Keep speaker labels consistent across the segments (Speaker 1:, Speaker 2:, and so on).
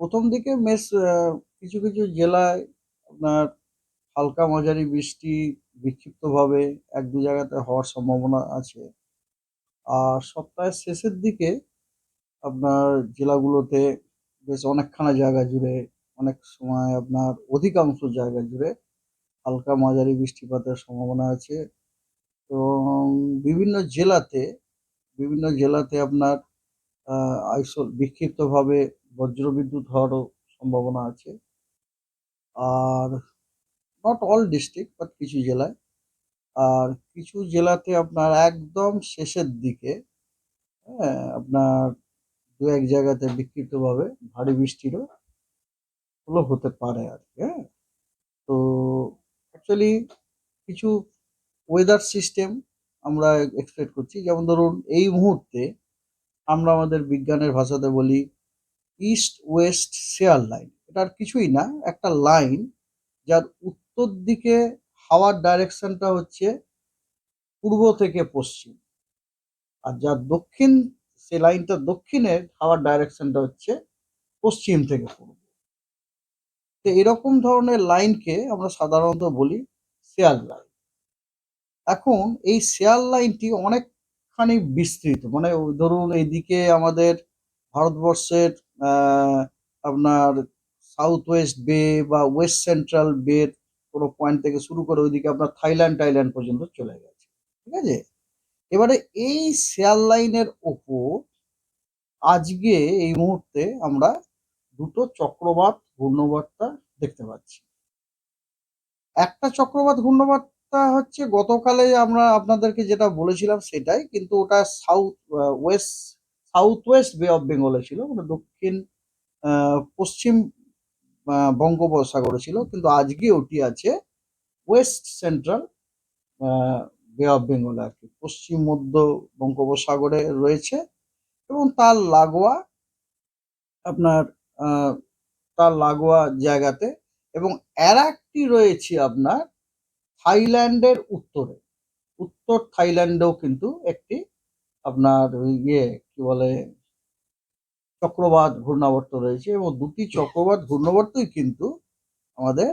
Speaker 1: প্রথম দিকে মেস কিছু কিছু জেলায় আপনার হালকা মাঝারি বৃষ্টি বিক্ষিপ্তভাবে এক, দু জায়গাতে হওয়ার সম্ভাবনা আছে। আর সপ্তাহের শেষের দিকে আপনার জেলাগুলোতে বেশ অনেকখানা জায়গা জুড়ে, অনেক সময় আপনার অধিকাংশ জায়গা জুড়ে হালকা মাঝারি বৃষ্টিপাতের সম্ভাবনা আছে এবং বিভিন্ন জেলাতে বিভিন্ন জেলাতে আপনার আইসোল, বিক্ষিপ্তভাবে বজ্রবিদ্যুৎ হওয়ারও সম্ভাবনা আছে। আর নট অল ডিস্ট্রিক্ট বাট কিছু জেলায়। আর কিছু জেলাতে আপনার একদম শেষের দিকে হ্যাঁ আপনার দু এক জায়গাতে বিক্ষিপ্তভাবে ভারী বৃষ্টিরও হলো হতে পারে আর কি হ্যাঁ। তো অ্যাকচুয়ালি কিছু ওয়েদার সিস্টেম আমরা এক্সপেক্ট করছি। যেমন ধরুন, এই মুহূর্তে আমরা আমাদের বিজ্ঞানের ভাষাতে বলি ইস্ট ওয়েস্ট শেয়ার লাইন এটা আর কিছুই না, একটা লাইন যার উত্তর দিকে হাওয়ার ডাইরেকশনটা হচ্ছে পূর্ব থেকে পশ্চিম। আর যার দক্ষিণ, সে লাইনটা দক্ষিণের হাওয়ার ডাইরেকশনটা হচ্ছে পশ্চিম থেকে পূর্ব। তো এরকম ধরনের লাইনকে আমরা সাধারণত বলি শেয়ার লাইন এখন এই শেয়ার লাইনটি অনেকখানি বিস্তৃত। মানে ধরুন, এইদিকে আমাদের ভারতবর্ষের আপনার সাউথ ওয়েস্ট বে বা ওয়েস্ট সেন্ট্রাল বে কোনো পয়েন্ট থেকে শুরু করে ওইদিকে আপনার থাইল্যান্ড টাইল্যান্ড পর্যন্ত চলে গেছে, ঠিক আছে? এবারে এই শেয়ার লাইনের ওপর আজকে এই মুহূর্তে আমরা দুটো চক্রবাত ঘূর্ণবার্তা দেখতে পাচ্ছি। একটা চক্রবাত ঘূর্ণবার্তা হচ্ছে গতকালে আমরা আপনাদেরকে যেটা বলেছিলাম সেটাই, কিন্তু ওটা south west south west bay of বেঙ্গলে ছিল মানে দক্ষিণ পশ্চিম বঙ্গোপসাগরে ছিল, কিন্তু আজকে ওটি আছে ওয়েস্ট সেন্ট্রাল বে অফ বেঙ্গলে আর কি পশ্চিম, মধ্য বঙ্গোপসাগরে রয়েছে এবং তার লাগোয়া আপনার তার লাগোয়া জায়গাতে এবং আর একটি রয়েছে আপনার থাইল্যান্ডের উত্তরে। উত্তর থাইল্যান্ডেও কিন্তু একটি আপনার ইয়ে কি বলে, চক্রবাত ঘূর্ণাবর্ত রয়েছে এবং দুটি চক্রবাত ঘূর্ণাবর্তই কিন্তু আমাদের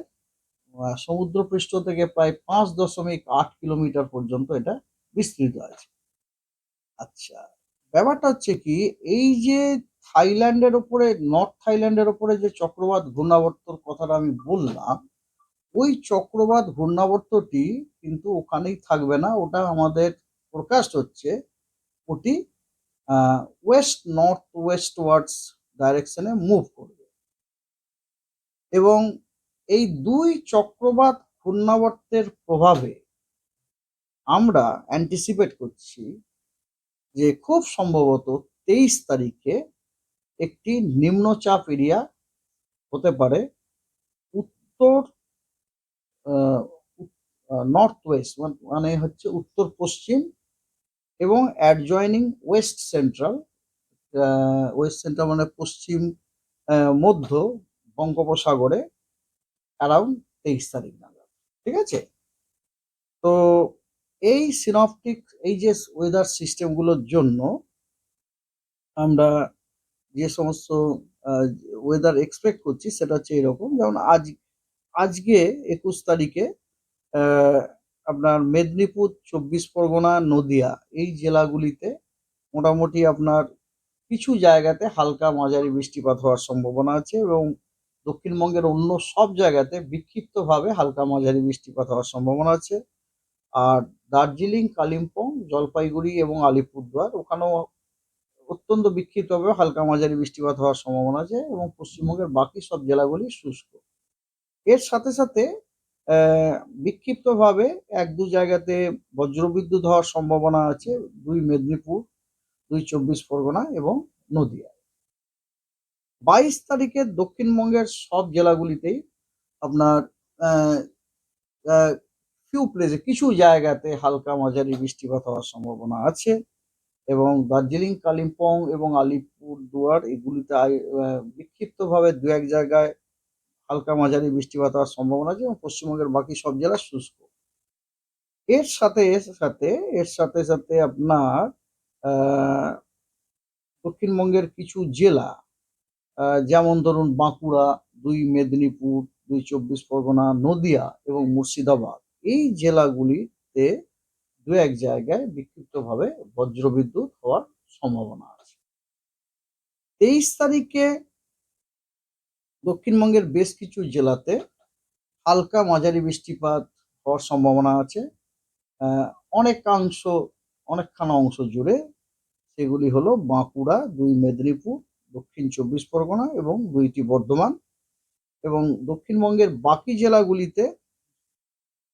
Speaker 1: সমুদ্রপৃষ্ঠ থেকে প্রায় পাঁচ দশমিক আট কিলোমিটার পর্যন্ত এটা বিস্তৃত আছে। আচ্ছা ব্যাপারটা হচ্ছে কি, এই যে থাইল্যান্ডের ওপরে, নর্থ থাইল্যান্ডের ওপরে যে চক্রবাত ঘূর্ণাবর্তর কথাটা আমি বললাম, ওই চক্রবাত ঘূর্ণাবর্তটি কিন্তু ওখানেই থাকবে না। ওটা আমাদের ফোরকাস্ট হচ্ছে, ওটি ওয়েস্ট নর্থ ওয়েস্ট ওয়ার্ডস ডাইরেকশনে মুভ করবে। এবং এই দুই চক্রবাত ঘূর্ণাবর্তের প্রভাবে আমরা অ্যান্টিসিপেট করছি যে খুব সম্ভবত তেইশ তারিখে একটি নিম্নচাপ এরিয়া হতে পারে উত্তর নর্থ ওয়েস্ট মানে হচ্ছে উত্তর পশ্চিম এবং adjoining west central west central মানে পশ্চিম মধ্য বঙ্গোপসাগরে অ্যারাউন্ড তেইশ তারিখ নাগাদ, ঠিক আছে? তো এই সিনপটিক এই যে ওয়েদার সিস্টেমগুলোর জন্য আমরা যে সমস্ত ওয়েদার এক্সপেক্ট করছি সেটা হচ্ছে এরকম। যেমন আজ, আজকে একুশ তারিখে আপনার মেদিনীপুর চব্বিশ পরগনা, নদিয়া এই জেলাগুলিতে মোটামুটি আপনার কিছু জায়গাতে হালকা মাঝারি বৃষ্টিপাত হওয়ার সম্ভাবনা আছে এবং দক্ষিণবঙ্গের অন্য সব জায়গাতে বিক্ষিপ্তভাবে হালকা মাঝারি বৃষ্টিপাত হওয়ার সম্ভাবনা আছে। আর দার্জিলিং, কালিম্পং, জলপাইগুড়ি এবং আলিপুরদুয়ার ওখানেও অত্যন্ত বিক্ষিপ্তভাবে হালকা মাঝারি বৃষ্টিপাত হওয়ার সম্ভাবনা আছে এবং পশ্চিমবঙ্গের বাকি সব জেলাগুলি শুষ্ক। এর সাথে সাথে বিক্ষিপ্তভাবে এক দু জায়গাতে বজ্রবিদ্যুৎ হওয়ার সম্ভাবনা আছে, দুই মেদিনীপুর, দুই চব্বিশ পরগনা এবং নদিয়া। বাইশ তারিখে দক্ষিণবঙ্গের সব জেলাগুলিতেই আপনার ফিউ প্লেসে কিছু জায়গাতে হালকা মাঝারি বৃষ্টিপাত হওয়ার সম্ভাবনা আছে এবং দার্জিলিং, কালিম্পং এবং আলিপুর দুয়ার এগুলিতে বিক্ষিপ্তভাবে দু এক জায়গায় হালকা মাঝারি বৃষ্টিপাত হওয়ার সম্ভাবনা আছে এবং পশ্চিমবঙ্গের বাকি সব জেলা শুষ্ক। এর সাথে সাথে, এর সাথে সাথে আপনার দক্ষিণবঙ্গের কিছু জেলা যেমন ধরুন বাঁকুড়া, দুই মেদিনীপুর, দুই চব্বিশ পরগনা, নদিয়া এবং মুর্শিদাবাদ, এই জেলাগুলিতে দু এক জায়গায় বিক্ষিপ্তভাবে বজ্রবিদ্যুৎ হওয়ার সম্ভাবনা আছে। তেইশ তারিখে দক্ষিণবঙ্গের বেশ কিছু জেলাতে হালকা মাঝারি বৃষ্টিপাত হওয়ার সম্ভাবনা আছে। অনেকাংশ, অনেকখানা অংশ জুড়ে সেগুলি হলো বাঁকুড়া, দুই মেদিনীপুর, দক্ষিণ চব্বিশ পরগনা এবং দুইটি বর্ধমান এবং দক্ষিণবঙ্গের বাকি জেলাগুলিতে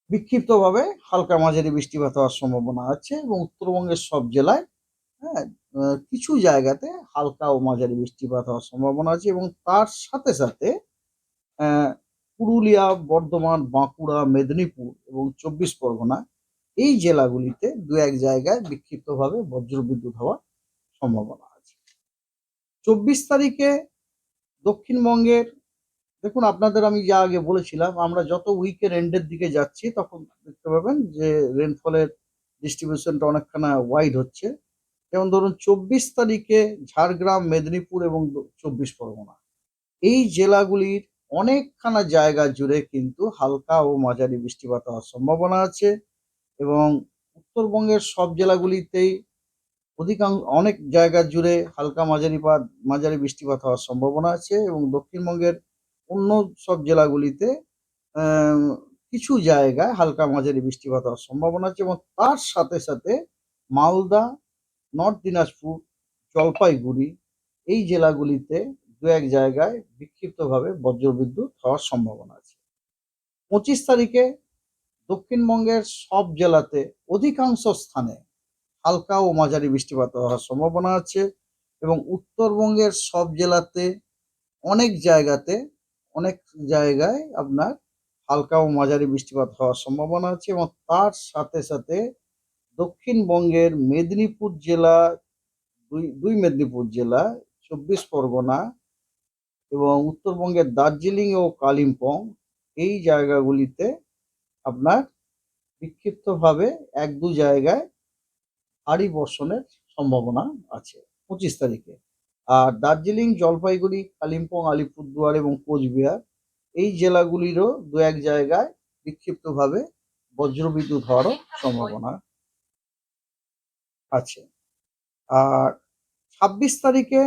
Speaker 1: বিক্ষিপ্তভাবে হালকা মাঝারি বৃষ্টিপাত হওয়ার সম্ভাবনা আছে এবং উত্তরবঙ্গের সব জেলায় হ্যাঁ কিছু জায়গাতে হালকা ও মাঝারি বৃষ্টিপাত হওয়ার সম্ভাবনা আছে এবং তার সাথে সাথে পুরুলিয়া, বর্ধমান, বাঁকুড়া, মেদিনীপুর এবং চব্বিশ পরগনা এই জেলাগুলিতে দু এক জায়গায় বিক্ষিপ্তভাবে বজ্রবিদ্যুৎ হওয়ার সম্ভাবনা আছে। চব্বিশ তারিখে দক্ষিণবঙ্গের, দেখুন আপনাদের আমি যা আগে বলেছিলাম, আমরা যত উইকের এন্ডের দিকে যাচ্ছি, তখন দেখতে পাবেন যে রেনফলের ডিস্ট্রিবিউশনটা অনেকখানা ওয়াইড হচ্ছে। যেমন ধরুন চব্বিশ তারিখে ঝাড়গ্রাম, মেদিনীপুর এবং চব্বিশ পরগনা। এই জেলাগুলির অনেকখানা জায়গা জুড়ে কিন্তু হালকা ও মাঝারি বৃষ্টিপাত হওয়ার সম্ভাবনা আছে এবং উত্তরবঙ্গের সব জেলাগুলিতেই অধিকাংশ, অনেক জায়গা জুড়ে হালকা মাঝারি পাত মাঝারি বৃষ্টিপাত হওয়ার সম্ভাবনা আছে এবং দক্ষিণবঙ্গের অন্য সব জেলাগুলিতে কিছু জায়গায় হালকা মাঝারি বৃষ্টিপাত হওয়ার সম্ভাবনা আছে এবং তার সাথে সাথে মালদা নর্থ দিনাজপুর, জলপাইগুড়ি, এই জেলাগুলিতে দু এক জায়গায় বিক্ষিপ্তভাবে বজ্রবিদ্যুৎ হওয়ার সম্ভাবনা আছে। পঁচিশ তারিখে দক্ষিণবঙ্গের সব জেলাতে অধিকাংশ স্থানে হালকা ও মাঝারি বৃষ্টিপাত হওয়ার সম্ভাবনা আছে এবং উত্তরবঙ্গের সব জেলাতে অনেক জায়গাতে, অনেক জায়গায় আপনার হালকা ও মাঝারি বৃষ্টিপাত হওয়ার সম্ভাবনা আছে এবং তার সাথে সাথে দক্ষিণবঙ্গের মেদিনীপুর জেলা, দুই দুই মেদিনীপুর জেলা, চব্বিশ পরগনা এবং উত্তরবঙ্গের দার্জিলিং ও কালিম্পং, এই জায়গাগুলিতে আপনার বিক্ষিপ্তভাবে এক, দু জায়গায় ভারী বর্ষণের সম্ভাবনা আছে পঁচিশ তারিখে। আর দার্জিলিং, জলপাইগুড়ি, কালিম্পং, আলিপুরদুয়ার এবং কোচবিহার এই জেলাগুলিরও দু এক জায়গায় বিক্ষিপ্তভাবে বজ্রবিদ্যুৎ হওয়ারও সম্ভাবনা আছে। আর ছাব্বিশ তারিখে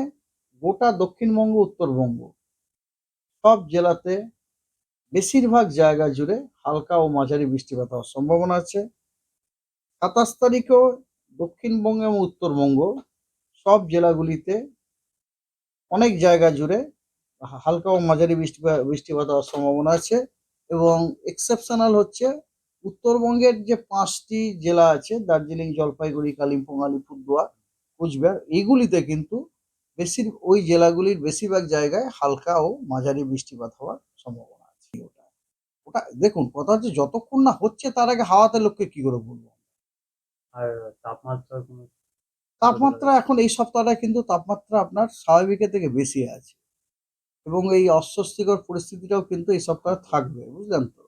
Speaker 1: গোটা দক্ষিণবঙ্গ, উত্তরবঙ্গ সব জেলাতে বেশিরভাগ জায়গা জুড়ে হালকা ও মাঝারি বৃষ্টিপাত হওয়ার সম্ভাবনা আছে। সাতাশ তারিখেও দক্ষিণবঙ্গ এবং উত্তরবঙ্গ সব জেলাগুলিতে অনেক জায়গা জুড়ে হালকা ও মাঝারি বৃষ্টিপাত বৃষ্টিপাত হওয়ার সম্ভাবনা আছে এবং এক্সেপশনাল হচ্ছে উত্তরবঙ্গের যে পাঁচটি জেলা আছে দার্জিলিং জলপাইগুড়ি কালিম্পং আলিপুরদুয়ার কোচবিহার এইগুলিতে কিন্তু বেশির ওই জেলাগুলির বেশিরভাগ জায়গায় হালকা ও মাঝারি বৃষ্টিপাত হওয়ার সম্ভাবনা আছে। ওটা ওটা দেখুন কথা হচ্ছে যতক্ষণ না হচ্ছে তার আগে হাওয়াতে লোককে কি করে বলব?
Speaker 2: আর
Speaker 1: তাপমাত্রা এখন এই সপ্তাহটা কিন্তু তাপমাত্রা আপনার স্বাভাবিকের থেকে বেশি আছে। এবং এই অস্বস্তিকর পরিস্থিতিটাও কিন্তু এই সপ্তাহে থাকবে বুঝলেন তো?